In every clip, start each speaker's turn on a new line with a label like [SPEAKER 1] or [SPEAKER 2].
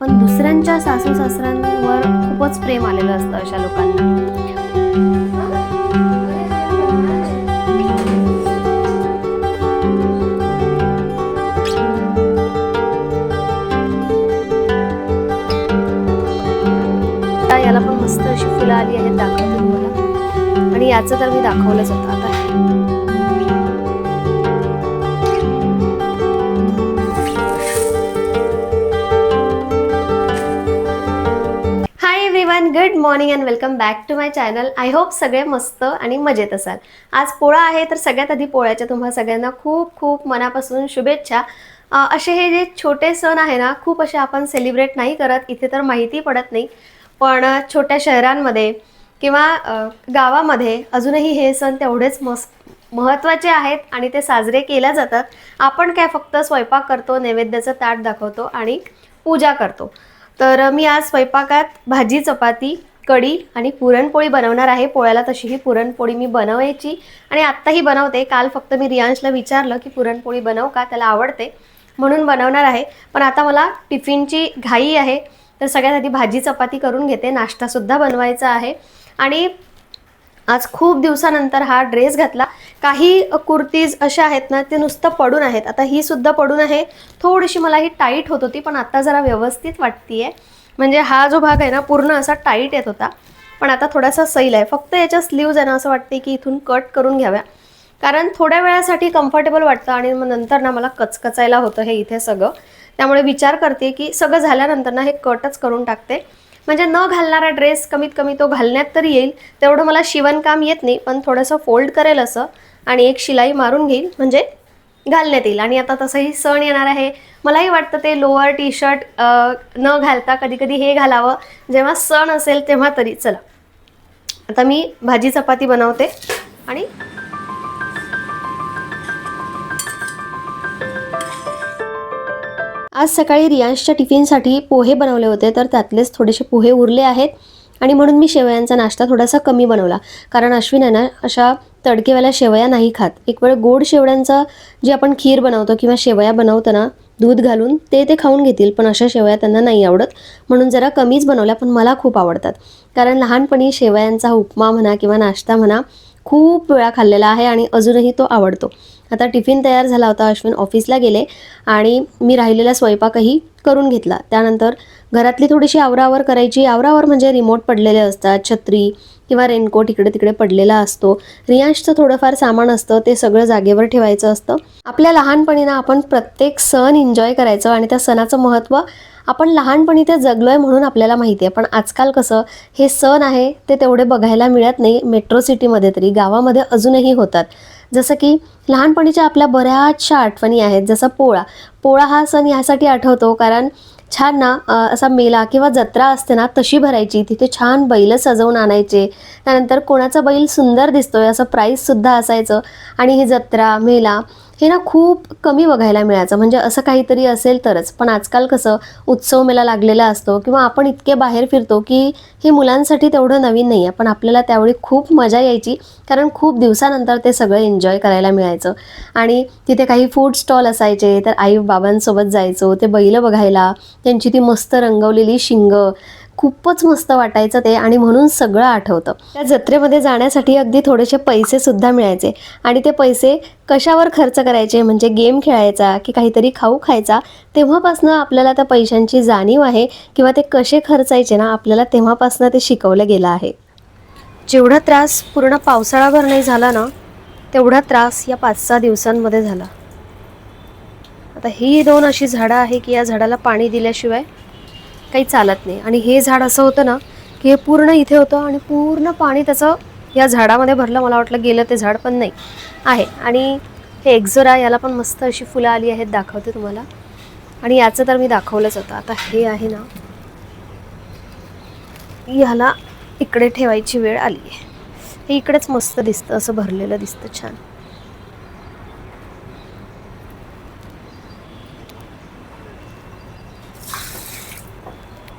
[SPEAKER 1] पण दुसऱ्यांच्या सासू सासऱ्यांवर खूपच प्रेम आलेलं असतं अशा लोकांना. याला पण मस्त अशी फुलं आली आहेत दाखवते तुम्हाला. आणि याचं तर मी दाखवलंच होतं आता. Hi everyone good morning and welcome back to my channel I hope सगळे मस्त आणि मजेत असाल. आज पोळा आहे तर सगळ्यात आधी पोळ्याच्या तुम्हा सगळ्यांना खूप खूप मनापासून शुभेच्छा. असे हे जे छोटे सण आहे ना खूप असे आपण सेलिब्रेट नाही करत इथे तर माहिती पडत नाही. पण छोट्या शहरांमध्ये किंवा गावामध्ये अजूनही हे सण तेवढेच मस्त महत्त्वाचे आहेत आणि ते साजरे केल्या जातात. आपण काय फक्त स्वयंपाक करतो नैवेद्याचं ताट दाखवतो आणि पूजा करतो. तर मी आज स्वयंपाकात भाजी चपाती कढी आणि पुरणपोळी बनवणार आहे. पोळ्याला तशी ही पुरणपोळी मी बनवायची आणि आत्ताही बनवते. काल फक्त मी रियांशला विचारलं की पुरणपोळी बनव का? त्याला आवडते. म्हणून बनवणार आहे. पण आता मला टिफिनची घाई आहे. तर सगळ्यात आधी भाजी चपाती करून घेते. नाश्तासुद्धा बनवायचा आहे. आणि आज खूप दिवसानंतर हा ड्रेस घातला. काही कुर्तीज अशा आहेत ना ते नुसतं पडून आहेत. आता ही सुद्धा पडून आहे. थोडीशी मला ही टाईट होत होती पण आता जरा व्यवस्थित वाटतीये. म्हणजे हा जो भाग आहे ना पूर्ण असा टाईट येत होता. पण आता थोडासा सैल आहे. फक्त याच्या स्लीव्ज आहे ना असं वाटते की इथून कट करून घ्याव्या. कारण थोड्या वेळासाठी कम्फर्टेबल वाटतं आणि मग नंतर ना मला कचकचायला होतं हे इथे सगळं. त्यामुळे विचार करते की सगळं झाल्यानंतर ना हे कटच करून टाकते. म्हणजे न घालणारा ड्रेस कमीत कमी तो घालण्यात तरी येईल. तेवढं मला शिवणकाम येत नाही पण थोडंसं फोल्ड करेल असं आणि एक शिलाई मारून घेईल म्हणजे घालण्यात येईल. आणि आता तसंही सण येणार आहे. मलाही वाटतं ते लोअर टी शर्ट न घालता कधी कधी हे घालावं. जेव्हा सण असेल तेव्हा तरी. चला. आता मी भाजी चपाती बनवते आणि आज सकाळी रियांशच्या टिफिनसाठी पोहे बनवले होते तर त्यातलेच थोडेसे पोहे उरले आहेत आणि म्हणून मी शेवयांचा नाश्ता थोडासा कमी बनवला. कारण अश्विन आहे ना अशा तडकेवाल्या शेवया नाही खात. एक वेळ गोड शेवड्यांचा जे आपण खीर बनवतो किंवा शेवया बनवतो ना दूध घालून ते ते खाऊन घेतील पण अशा शेवया त्यांना नाही आवडत. म्हणून जरा कमीच बनवल्या पण मला खूप आवडतात. कारण लहानपणी शेवयांचा उपमा म्हणा किंवा नाश्ता म्हणा खूप वेळा खाल्लेला आहे आणि अजूनही तो आवडतो. आता टिफिन तयार झाला होता अश्विन ऑफिसला गेले आणि मी राहिलेला स्वयंपाकही करून घेतला. त्यानंतर घरातली थोडीशी आवरावर करायची. आवरावर म्हणजे रिमोट पडलेले असतात छत्री किंवा रेनकोट इकडे तिकडे पडलेला असतो. रियांशचं थोडंफार सामान असतं ते सगळं जागेवर ठेवायचं असतं. आपल्या लहानपणी ना आपण प्रत्येक सण एन्जॉय करायचं आणि त्या सणाचं महत्त्व आपण लहानपणी ते जगलोय म्हणून आपल्याला माहिती आहे. पण आजकाल कसं हे सण आहे ते तेवढे बघायला मिळत नाही. मेट्रो सिटीमध्ये तरी गावामध्ये अजूनही होतात. जसं की लहानपणीच्या आपल्या बऱ्याचशा आठवणी आहेत जसं पोळा. पोळा हा सण यासाठी आठवतो कारण छान ना असा मेला किंवा जत्रा असते ना तशी भरायची. तिथे छान बैल सजवून आणायचे. त्यानंतर कोणाचा बैल सुंदर दिसतोय असं प्राईजसुद्धा असायचं. आणि ही जत्रा मेला हे ना खूप कमी बघायला मिळायचं. म्हणजे असं काहीतरी असेल तरच. पण आजकाल कसं उत्सव मेला लागलेला असतो किंवा आपण इतके बाहेर फिरतो की हे मुलांसाठी तेवढं नवीन नाही आहे पण आपल्याला त्यावेळी खूप मजा यायची. कारण खूप दिवसानंतर ते सगळं एन्जॉय करायला मिळायचं. आणि तिथे काही फूड स्टॉल असायचे. तर आई बाबांसोबत जायचो. ते बैलं बघायला. त्यांची ती मस्त रंगवलेली शिंगं. खूपच मस्त वाटायचं ते आणि म्हणून सगळं आठवतं. त्या जत्रेमध्ये जाण्यासाठी अगदी थोडेसे पैसे सुद्धा मिळायचे. आणि ते पैसे कशावर खर्च करायचे? म्हणजे गेम खेळायचा की काहीतरी खाऊ खायचा? तेव्हापासनं आपल्याला त्या पैशांची जाणीव आहे किंवा ते कसे खर्चायचे ना आपल्याला तेव्हापासनं ते शिकवलं गेलं आहे. जेवढा त्रास पूर्ण पावसाळाभर नाही झाला ना तेवढा त्रास या पाच सहा दिवसांमध्ये झाला. आता ही दोन अशी झाडं आहे की या झाडाला पाणी दिल्याशिवाय काही चालत नाही. आणि हे झाड असं होतं ना की हे पूर्ण इथे होतं आणि पूर्ण पाणी त्याचं या झाडामध्ये भरलं. मला वाटलं गेलं ते झाड पण नाही. आहे. आणि हे एक्झोरा याला पण मस्त अशी फुलं आली आहेत दाखवते तुम्हाला. आणि याचं तर मी दाखवलंच होतं. आता हे आहे ना ह्याला इकडे ठेवायची वेळ आली आहे. हे इकडेच मस्त दिसतं असं भरलेलं दिसतं छान.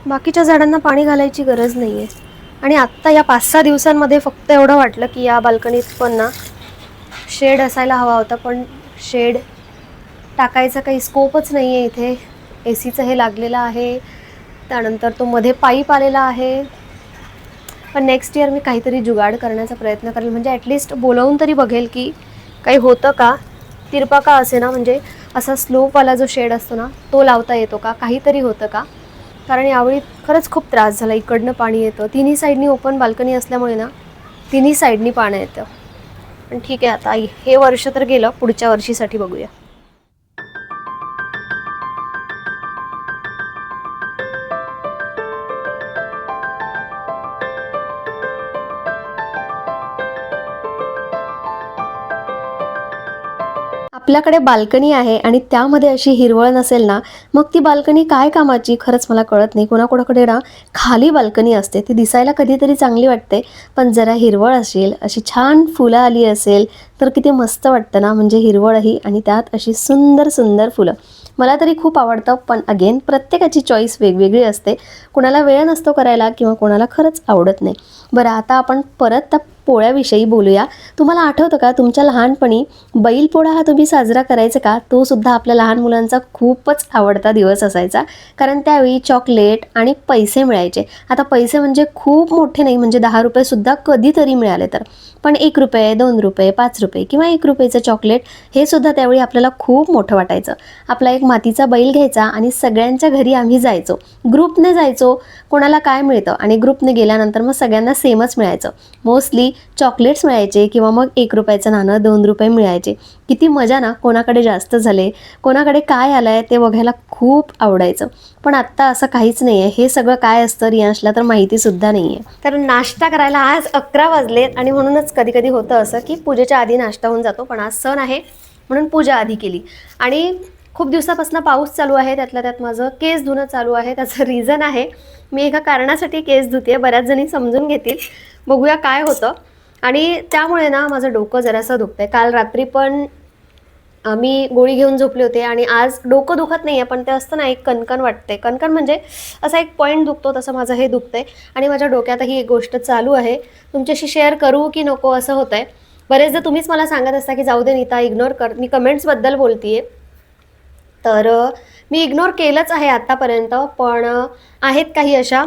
[SPEAKER 1] बाकीच्या झाडांना पाणी घालायची गरज नाही आहे आणि आत्ता या पाच सहा दिवसांमध्ये फक्त एवढं वाटलं की या बाल्कनीत पण ना शेड असायला हवा होता पण शेड टाकायचा काही स्कोपच नाही आहे इथे. ए सीचं हे लागलेलं आहे त्यानंतर तो मध्ये पाईप आलेला आहे. पण नेक्स्ट इयर मी काहीतरी जुगाड करण्याचा प्रयत्न करेल म्हणजे ॲटलिस्ट बोलवून तरी बघेल की काही होतं का तिरपा का असे ना म्हणजे असा स्लोपवाला जो शेड असतो ना तो लावता येतो का काहीतरी होतं का? कारण यावेळी खरंच खूप त्रास झाला. इकडनं पाणी येतं. तिन्ही साईडनी ओपन बाल्कनी असल्यामुळे ना तिन्ही साईडनी पाणी येतं. पण ठीक आहे आता हे वर्ष तर गेलं. पुढच्या वर्षीसाठी बघूया. आपल्याकडे बाल्कनी आहे आणि त्यामध्ये अशी हिरवळ नसेल ना मग ती बाल्कनी काय कामाची? खरंच मला कळत नाही. कोणाकोणाकडे ना खाली बाल्कनी असते. ती दिसायला कधीतरी चांगली वाटते पण जरा हिरवळ असेल अशी छान फुलं आली असेल तर किती मस्त वाटतं ना? म्हणजे हिरवळही आणि त्यात अशी सुंदर सुंदर फुलं. मला तरी खूप आवडतं पण अगेन प्रत्येकाची चॉईस वेगवेगळी असते. कोणाला वेळ नसतो करायला किंवा कोणाला खरंच आवडत नाही. बरं आता आपण परत त्या पोळ्याविषयी बोलूया. तुम्हाला आठवतं का तुमच्या लहानपणी बैलपोळा हा तुम्ही साजरा करायचा का? तो सुद्धा आपल्या लहान मुलांचा खूपच आवडता दिवस असायचा. कारण त्यावेळी चॉकलेट आणि पैसे मिळायचे. आता पैसे म्हणजे खूप मोठे नाही म्हणजे दहा रुपयेसुद्धा कधीतरी मिळाले तर. पण एक रुपये दोन रुपये पाच रुपये किंवा एक रुपयेचं चॉकलेट हे सुद्धा त्यावेळी आपल्याला खूप मोठं वाटायचं. आपला एक मातीचा बैल घ्यायचा आणि सगळ्यांच्या घरी आम्ही जायचो. ग्रुपने जायचो कोणाला काय मिळतं आणि ग्रुपने गेल्यानंतर मग सगळ्यांना सेमच मिळायचं. मोस्टली चॉकलेट्स मिळायचे किंवा मग एक रुपयाचं नाणं दोन रुपये मिळायचे. किती मजा ना कोणाकडे जास्त झाले कोणाकडे काय आलं आहे ते बघायला खूप आवडायचं. पण आत्ता असं काहीच नाही आहे हे सगळं काय असतं रियांशला तर माहितीसुद्धा नाही आहे कारण नाश्ता करायला आज अकरा वाजलेत आणि म्हणूनच कधी कधी होतं असं की पूजेच्या आधी नाश्ता होऊन जातो पण आज सण आहे म्हणून पूजा आधी केली. आणि खूप दिवसापासून पाऊस चालू आहे त्यातल्या त्यात माझं केस धुणं चालू आहे त्याचं रिझन आहे. मी एका कारणासाठी केस धुते बऱ्याच जणी समजून घेतील. बघूया काय होतं. आणि त्यामुळे ना माझं डोकं जरासं दुखतंय. काल रात्री पण मी गोळी घेऊन झोपले होते आणि आज डोकं दुखत नाही आहे पण ते असतं ना एक कणकण वाटते कणकण म्हणजे असा एक पॉईंट दुखतो तसं माझं हे दुखतंय. आणि माझ्या डोक्यातही एक गोष्ट चालू आहे. तुमच्याशी शेअर करू की नको असं होतं आहे बरेचदा तुम्हीच मला सांगत असता की जाऊ दे नीता इग्नोर कर. मी कमेंट्सबद्दल बोलतीये. तर मी इग्नोर केलंच आहे आत्तापर्यंत पण आहेत काही अशा.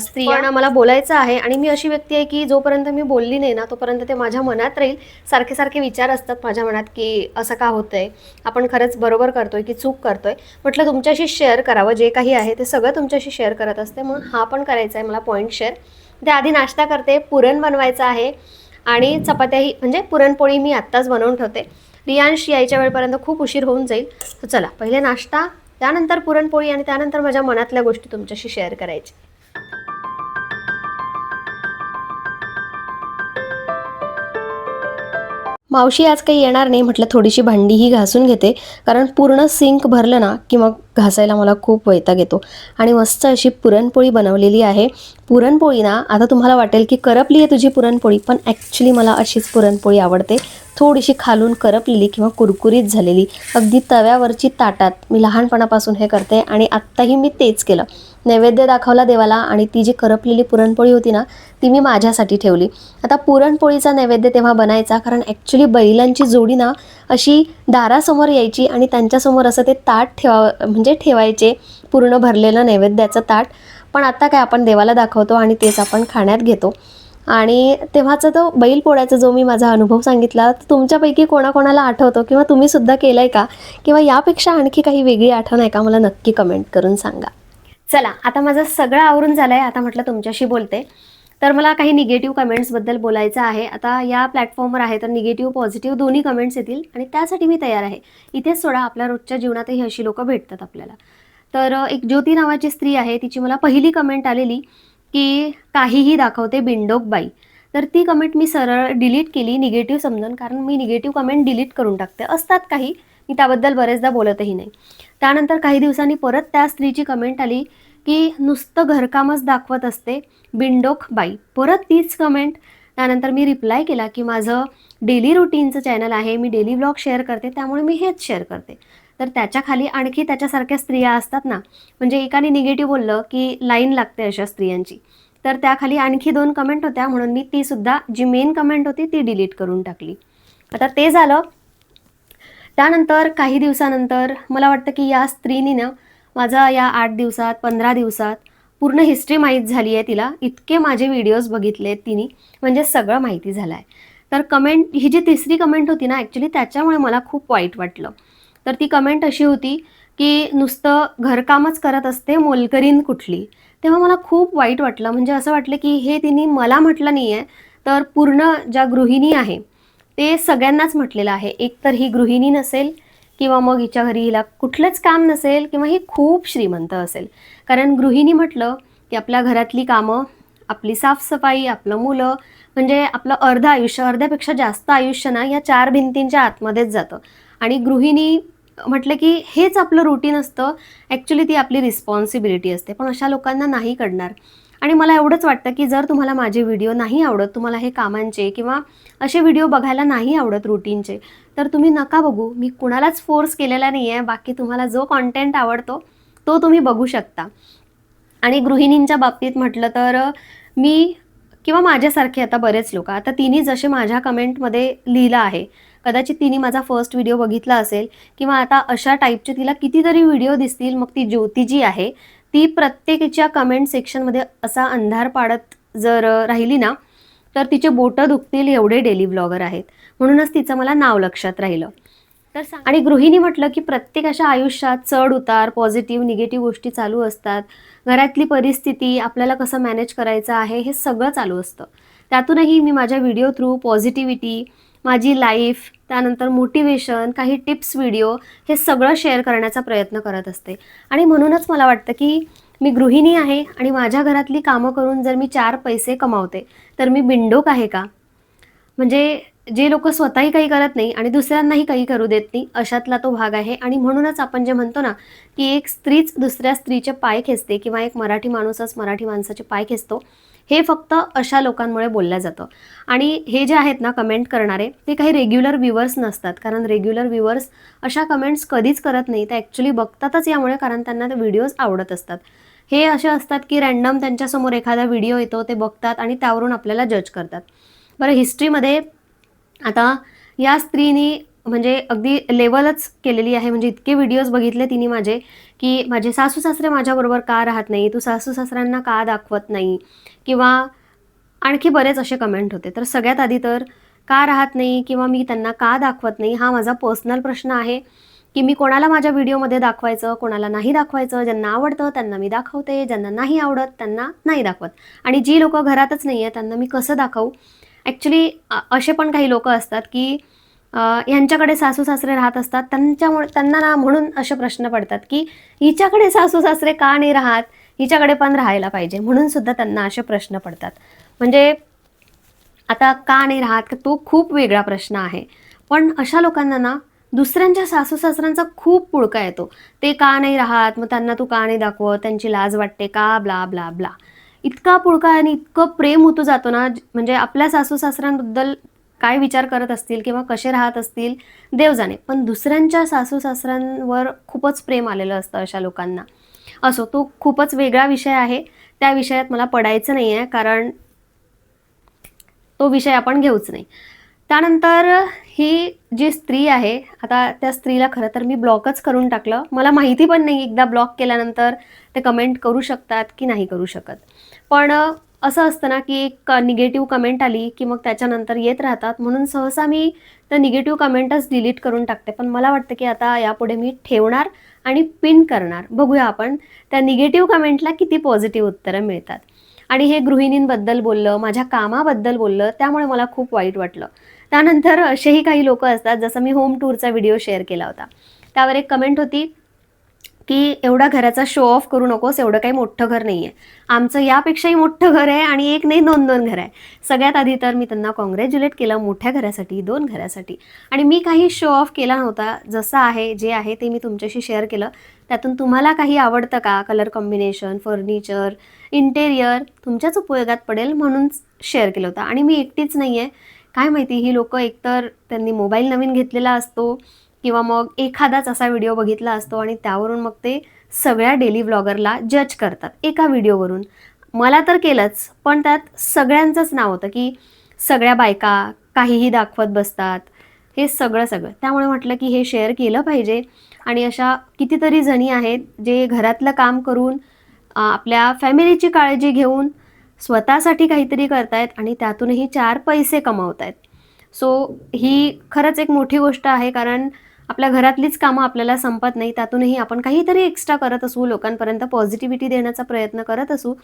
[SPEAKER 1] स्त्रियांना मला बोलायचं आहे आणि मी अशी व्यक्ती आहे की जोपर्यंत मी बोलली नाही ना तोपर्यंत ते माझ्या मनात राहील. सारखे सारखे विचार असतात माझ्या मनात की असं का होतंय? आपण खरंच बरोबर करतोय की चूक करतोय? म्हटलं तुमच्याशी शेअर करावं जे काही आहे ते सगळं तुमच्याशी शेअर करत असते म्हणून हा पण करायचा आहे मला पॉईंट शेअर त्याआधी नाश्ता करते पुरण बनवायचं आहे आणि चपात्याही म्हणजे पुरणपोळी मी आत्ताच बनवून ठेवते. रियांश यायच्या वेळेपर्यंत खूप उशीर होऊन जाईल. तर चला पहिले नाश्ता त्यानंतर पुरणपोळी आणि त्यानंतर माझ्या मनातल्या गोष्टी तुमच्याशी शेअर करायच्या. मावशी आज काही येणार नाही म्हटलं थोडीशी भांडीही घासून घेते. कारण पूर्ण सिंक भरलं ना की मग घासायला मला खूप वैताग येतो. आणि मस्त अशी पुरणपोळी बनवलेली आहे. पुरणपोळी ना आता तुम्हाला वाटेल की करपली आहे तुझी पुरणपोळी पण ॲक्च्युली मला अशीच पुरणपोळी आवडते. थोडीशी खालून करपलेली किंवा कुरकुरीत झालेली. अगदी तव्यावरची ताटात. मी लहानपणापासून हे करते आणि आत्ताही मी तेच केलं. नैवेद्य दाखवला देवाला आणि ती जी करपलेली पुरणपोळी होती ना ती मी माझ्यासाठी ठेवली. आता पुरणपोळीचा नैवेद्य तेव्हा बनायचा कारण ॲक्च्युली बैलांची जोडी ना अशी दारासमोर यायची आणि त्यांच्यासमोर असं ते ताट ठेवा म्हणजे ठेवायचे पूर्ण भरलेलं नैवेद्याचं ताट. पण आता काय आपण देवाला दाखवतो आणि तेच आपण खाण्यात घेतो. आणि तेव्हाचा तो बैल पोळ्याचा जो मी माझा अनुभव सांगितला तर तुमच्यापैकी कोणाकोणाला आठवतो किंवा तुम्ही सुद्धा केलं आहे का? किंवा यापेक्षा आणखी काही वेगळी आठवण आहे का? मला नक्की कमेंट करून सांगा. चला आता माझं सगळं आवरून झालं आहे आता म्हटलं तुमच्याशी बोलते. तर मला काही निगेटिव्ह कमेंट्सबद्दल बोलायचं आहे. आता या प्लॅटफॉर्मवर आहे तर निगेटिव्ह पॉझिटिव्ह दोन्ही कमेंट्स येतील आणि त्यासाठी मी तयार आहे. इथेच सोडा आपल्या रोजच्या जीवनातही अशी लोकं भेटतात आपल्याला. तर एक ज्योती नावाची स्त्री आहे तिची मला पहिली कमेंट आलेली. की काहीही दाखवते बिंडोक बाई. तर ती कमेंट मी सरळ डिलीट केली निगेटिव्ह समजून कारण मी निगेटिव्ह कमेंट डिलीट करून टाकते. असतात काही मी त्याबद्दल बरेचदा बोलतही नाही. त्यानंतर काही दिवसांनी परत त्या स्त्रीची कमेंट आली की नुसतं घरकामच दाखवत असते बिंडोक बाई. परत तीच कमेंट त्यानंतर मी रिप्लाय केला की माझं डेली रुटीनचं चॅनल आहे मी डेली ब्लॉग शेअर करते त्यामुळे मी हेच शेअर करते. तर त्याच्याखाली आणखी त्याच्यासारख्या स्त्रिया असतात ना. म्हणजे एकाने निगेटिव्ह बोललं की लाईन लागते अशा स्त्रियांची. तर त्याखाली आणखी दोन कमेंट होत्या म्हणून मी ती सुद्धा जी मेन कमेंट होती ती डिलीट करून टाकली. आता ते झालं. त्यानंतर काही दिवसानंतर मला वाटतं की या स्त्रीनी ना माझा या आठ दिवसात पंधरा दिवसात पूर्ण हिस्ट्री माहीत झाली आहे तिला. इतके माझे व्हिडिओज बघितले आहेत तिने. म्हणजे सगळं माहिती झालं आहे तर कमेंट ही जी तिसरी कमेंट होती ना ॲक्च्युली त्याच्यामुळे मला खूप वाईट वाटलं. तर ती कमेंट अशी होती की नुसतं घरकामच करत असते मोलकरीन कुठली? तेव्हा मला खूप वाईट वाटलं. म्हणजे असं वाटलं की हे तिने मला म्हटलं नाही आहे तर पूर्ण ज्या गृहिणी आहे ते सगळ्यांनाच म्हटलेलं आहे. एक तर ही गृहिणी नसेल किंवा मग हिच्या घरी हिला कुठलंच काम नसेल किंवा ही खूप श्रीमंत असेल. कारण गृहिणी म्हटलं की आपल्या घरातली कामं आपली साफसफाई आपलं मुलं म्हणजे आपलं अर्ध आयुष्य अर्ध्यापेक्षा जास्त आयुष्य ना या चार भिंतींच्या आतमध्येच जातं. आणि गृहिणी म्हटलं की हेच आपलं रुटीन असतं. ॲक्च्युली ती आपली रिस्पॉन्सिबिलिटी असते. पण अशा लोकांना नाही कळणार. आणि मला एवढंच वाटतं की जर तुम्हाला माझे व्हिडिओ नाही आवडत तुम्हाला हे कामांचे किंवा असे व्हिडिओ बघायला नाही आवडत रुटीनचे तर तुम्ही नका बघू. मी कुणालाच फोर्स केलेला नाही आहे बाकी तुम्हाला जो कॉन्टेंट आवडतो तो तुम्ही बघू शकता. आणि गृहिणींच्या बाबतीत म्हटलं तर मी किंवा माझ्यासारखे आता बरेच लोक आता तिने जसे माझ्या कमेंटमध्ये लिहिलं आहे कदाचित तिने माझा फर्स्ट व्हिडिओ बघितला असेल किंवा आता अशा टाईपचे तिला कितीतरी व्हिडिओ दिसतील मग ती ज्योती जी आहे ती प्रत्येकीच्या कमेंट सेक्शनमध्ये असा अंधार पाडत जर राहिली ना तर तिचे बोटं दुखतील एवढे डेली ब्लॉगर आहेत. म्हणूनच तिचं मला नाव लक्षात राहिलं. तर आणि गृहिणी म्हटलं की प्रत्येकाच्या आयुष्यात चढ उतार पॉझिटिव्ह निगेटिव्ह गोष्टी चालू असतात. घरातली परिस्थिती आपल्याला कसं मॅनेज करायचं आहे हे सगळं चालू असतं. त्यातूनही मी माझ्या व्हिडिओ थ्रू पॉझिटिव्हिटी माझी लाईफ त्यानंतर मोटिवेशन काही टिप्स व्हिडिओ हे सगळं शेअर करण्याचा प्रयत्न करत असते. आणि म्हणूनच मला वाटतं की मी गृहिणी आहे आणि माझ्या घरातली कामं करून जर मी चार पैसे कमावते तर मी बिंडोक आहे का? म्हणजे जे लोक स्वतःही काही करत नाही आणि दुसऱ्यांनाही काही करू देत नाही अशातला तो भाग आहे. आणि म्हणूनच आपण जे म्हणतो ना की एक स्त्रीच दुसऱ्या स्त्रीचे पाय खेचते किंवा एक मराठी माणूसच मराठी माणसाचे पाय खेचतो हे फक्त अशा लोकांमुळे बोललं जातं. आणि हे जे आहेत ना कमेंट करणारे ते काही रेग्युलर व्ह्युअर्स नसतात. कारण रेग्युलर व्ह्युअर्स अशा कमेंट्स कधीच करत नाही. त्या ॲक्च्युली बघतातच यामुळे कारण त्यांना ते व्हिडिओज आवडत असतात. हे असे असतात की रॅन्डम त्यांच्यासमोर एखादा व्हिडिओ येतो ते बघतात आणि त्यावरून आपल्याला जज करतात. बरं हिस्ट्रीमध्ये आता या स्त्रीनी म्हणजे अगदी लेवलच केलेली आहे. म्हणजे इतके व्हिडिओज बघितले तिने माझे की माझे सासू सासरे माझ्याबरोबर का राहत नाही? तू सासू सासऱ्यांना का दाखवत नाही? किंवा आणखी बरेच असे कमेंट होते. तर सगळ्यात आधी तर का राहत नाही? किंवा मी त्यांना का दाखवत नाही? हा माझा पर्सनल प्रश्न आहे की मी कोणाला माझ्या व्हिडिओमध्ये दाखवायचं? कोणाला नाही दाखवायचं? ज्यांना आवडतं त्यांना मी दाखवते. ज्यांना नाही आवडत त्यांना नाही दाखवत. आणि जी लोकं घरातच नाही आहे त्यांना मी कसं दाखवू? ॲक्च्युली असे पण काही लोक असतात की यांच्याकडे सासू सासरे राहत असतात त्यांच्यामुळे त्यांना ना म्हणून असे प्रश्न पडतात की हिच्याकडे सासू सासरे का नाही राहत? हिच्याकडे पण राहायला पाहिजे. म्हणून सुद्धा त्यांना असे प्रश्न पडतात. म्हणजे आता का नाही राहत? तो खूप वेगळा प्रश्न आहे. पण अशा लोकांना ना दुसऱ्यांच्या सासू सासऱ्यांचा खूप पुळका येतो. ते का नाही राहत? मग त्यांना तू का नाही दाखवत? त्यांची लाज वाटते का? Blah blah blah. इतका पुळका आणि इतकं प्रेम होतो जातो ना म्हणजे आपल्या सासू सासऱ्यांबद्दल काय विचार करत असतील किंवा कसे राहत असतील देव जाणे. पण दुसऱ्यांच्या सासू सासऱ्यांवर खूपच प्रेम आलेलं असतं अशा लोकांना. असो तो खूपच वेगळा विषय आहे. त्या विषयात मला पडायचं नाही आहे कारण तो विषय आपण घेऊच नाही. त्यानंतर ही जी स्त्री आहे आता त्या स्त्रीला खरं तर मी ब्लॉकच करून टाकलं. मला माहिती पण नाही एकदा ब्लॉक केल्यानंतर ते कमेंट करू शकतात की नाही करू शकत. पण असं असतं ना की एक निगेटिव्ह कमेंट आली की मग त्याच्यानंतर येत राहतात. म्हणून सहसा मी त्या निगेटिव्ह कमेंटच डिलीट करून टाकते. पण मला वाटतं की आता यापुढे मी ठेवणार आणि पिन करणार. बघूया आपण त्या निगेटिव्ह कमेंटला किती पॉझिटिव्ह उत्तरं मिळतात. आणि हे गृहिणींबद्दल बोललं माझ्या कामाबद्दल बोललं त्यामुळे मला खूप वाईट वाटलं. त्यानंतर असेही काही लोक असतात जसं मी होम टूरचा व्हिडिओ शेअर केला होता. त्यावर एक कमेंट होती की एवढा घराचा शो ऑफ करू नकोस एवढं काही मोठं घर नाही आहे आमचं यापेक्षाही मोठं घर आहे आणि एक नाही दोन दोन घर आहे. सगळ्यात आधी तर मी त्यांना कॉंग्रॅच्युलेट केलं मोठ्या घरासाठी दोन घरासाठी. आणि मी काही शो ऑफ केला नव्हता. जसं आहे जे आहे ते मी तुमच्याशी शेअर केलं. त्यातून तुम्हाला काही आवडतं का? कलर कॉम्बिनेशन फर्निचर इंटेरियर तुमच्याच उपयोगात पडेल म्हणून शेअर केलं होतं. आणि मी एकटीच नाही आहे काय माहिती ही लोकं एकतर त्यांनी मोबाईल नवीन घेतलेला असतो किंवा मग एखादाच असा व्हिडिओ बघितला असतो आणि त्यावरून मग ते सगळ्या डेली ब्लॉगरला जज करतात एका व्हिडिओवरून मला तर केलंच पण त्यात सगळ्यांचंच नाव होतं की सगळ्या बायका काहीही दाखवत बसतात. हे सगळं सगळं. त्यामुळे म्हटलं की हे शेअर केलं पाहिजे आणि अशा कितीतरी जणी आहेत जे घरातलं काम करून आपल्या फॅमिलीची काळजी घेऊन स्वतःसाठी काहीतरी करतायत आणि त्यातूनही चार पैसे कमावत आहेत सो ही खरंच एक मोठी गोष्ट आहे कारण आपल्या घरातलीच कामं आपल्याला संपत नाही त्यातूनही आपण काहीतरी एक्स्ट्रा करत असू लोकांपर्यंत पॉझिटिव्हिटी देण्याचा प्रयत्न करत असू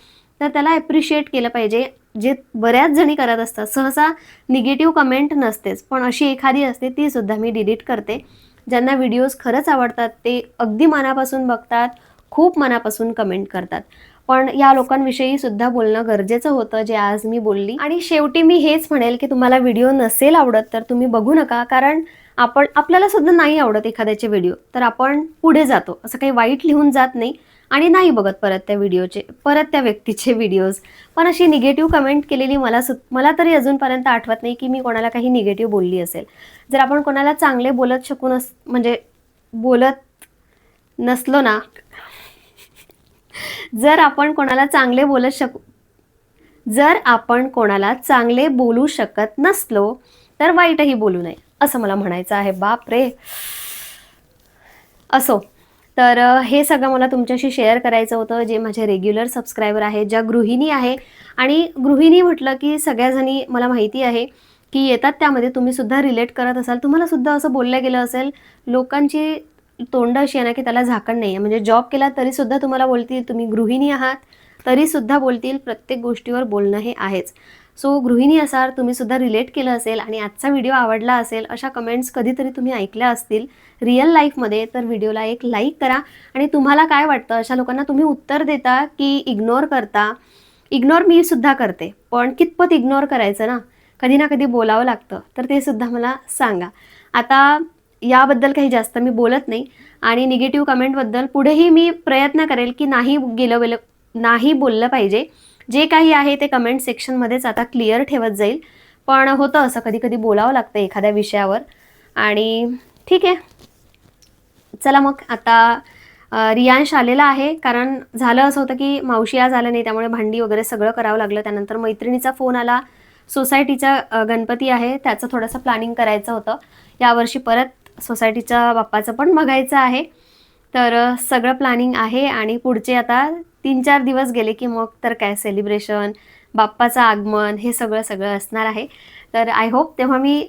[SPEAKER 1] तर त्याला ॲप्रिशिएट केलं पाहिजे. जे बऱ्याच जणी करत असतात सहसा निगेटिव्ह कमेंट नसतेच पण अशी एखादी असते ती सुद्धा मी डिलीट करते. ज्यांना व्हिडिओज खरंच आवडतात ते अगदी मनापासून बघतात खूप मनापासून कमेंट करतात. पण या लोकांविषयी सुद्धा बोलणं गरजेचं होतं जे आज मी बोलली. आणि शेवटी मी हेच म्हणेल की तुम्हाला व्हिडिओ नसेल आवडत तर तुम्ही बघू नका कारण आपण आपल्याला सुद्धा नाही आवडत एखाद्याचे व्हिडिओ तर आपण पुढे जातो. असं काही वाईट लिहून जात नाही आणि नाही बघत परत त्या व्हिडिओचे परत त्या व्यक्तीचे व्हिडिओज पण अशी निगेटिव्ह कमेंट केलेली मला सु मला तरी अजूनपर्यंत आठवत नाही की मी कोणाला काही निगेटिव्ह बोलली असेल. जर आपण कोणाला चांगले बोलत शकून अस म्हणजे बोलत नसलो ना जर आपण कोणाला चांगले बोलत शकू जर आपण कोणाला चांगले बोलू शकत नसलो तर वाईटही बोलू नये. असं मला म्हणायचं आहे. बाप रे असो. तर हे सगळं मला तुमच्याशी शेअर करायचं होतं. जे माझे रेग्युलर सबस्क्रायबर आहेत ज्या गृहिणी आहे. आणि गृहिणी म्हटलं की सगळ्याजणी मला माहिती आहे की येतात त्यामध्ये तुम्ही सुद्धा रिलेट करत असाल. तुम्हाला सुद्धा असं बोललं गेलं असेल लोकांची तोंड अशी आहे ना की त्याला झाकण नाही आहे म्हणजे जॉब केला तरी सुद्धा तुम्हाला बोलतील तुम्ही गृहिणी आहात. तरी सुद्धा बोलतील. प्रत्येक गोष्टीवर बोलणं हे आहेच. सो गृहिणी असाल तुम्ही सुद्धा रिलेट केलं असेल आणि आजचा व्हिडिओ आवडला असेल अशा कमेंट्स कधीतरी तुम्ही ऐकल्या असतील रिअल लाईफमध्ये तर व्हिडिओला एक लाईक करा. आणि तुम्हाला काय वाटतं? अशा लोकांना तुम्ही उत्तर देता की इग्नोर करता? इग्नोर मी सुद्धा करते पण कितपत इग्नोर करायचं ना? कधी ना कधी बोलावं लागतं तर ते सुद्धा मला सांगा. आता याबद्दल काही जास्त मी बोलत नाही आणि निगेटिव्ह कमेंटबद्दल पुढेही मी प्रयत्न करेल की नाही गेलं वेलं नाही बोललं पाहिजे. जे काही आहे ते कमेंट सेक्शनमध्येच आता क्लिअर ठेवत जाईल. पण होतं असं कधी कधी बोलावं लागतं एखाद्या विषयावर. आणि ठीक आहे. चला मग आता रियांश आलेला आहे. कारण झालं असं होतं की मावशी आज आलं नाही त्यामुळे भांडी वगैरे सगळं करावं लागलं. त्यानंतर मैत्रिणीचा फोन आला. सोसायटीचा गणपती आहे. त्याचं थोडंसं प्लॅनिंग करायचं होतं. यावर्षी परत सोसायटीच्या बाप्पाचं पण बघायचं आहे. तर सगळं प्लॅनिंग आहे आणि पुढचे आता तीन चार दिवस गेले की मग तर काय सेलिब्रेशन बाप्पाचं आगमन हे सगळं सगळं असणार आहे. तर आय होप तेव्हा मी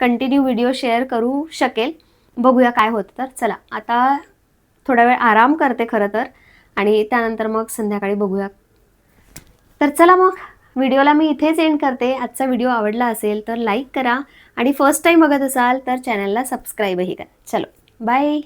[SPEAKER 1] कंटिन्यू व्हिडिओ शेअर करू शकेल. बघूया काय होतं तर. चला आता थोडा वेळ आराम करते खरं तर आणि त्यानंतर मग संध्याकाळी बघूया. तर चला मग व्हिडिओला मी इथेच एंड करते. आजचा व्हिडिओ आवडला असेल तर लाईक करा आणि फर्स्ट टाईम बघत असाल तर चॅनलला सबस्क्राईबही करा. चलो बाय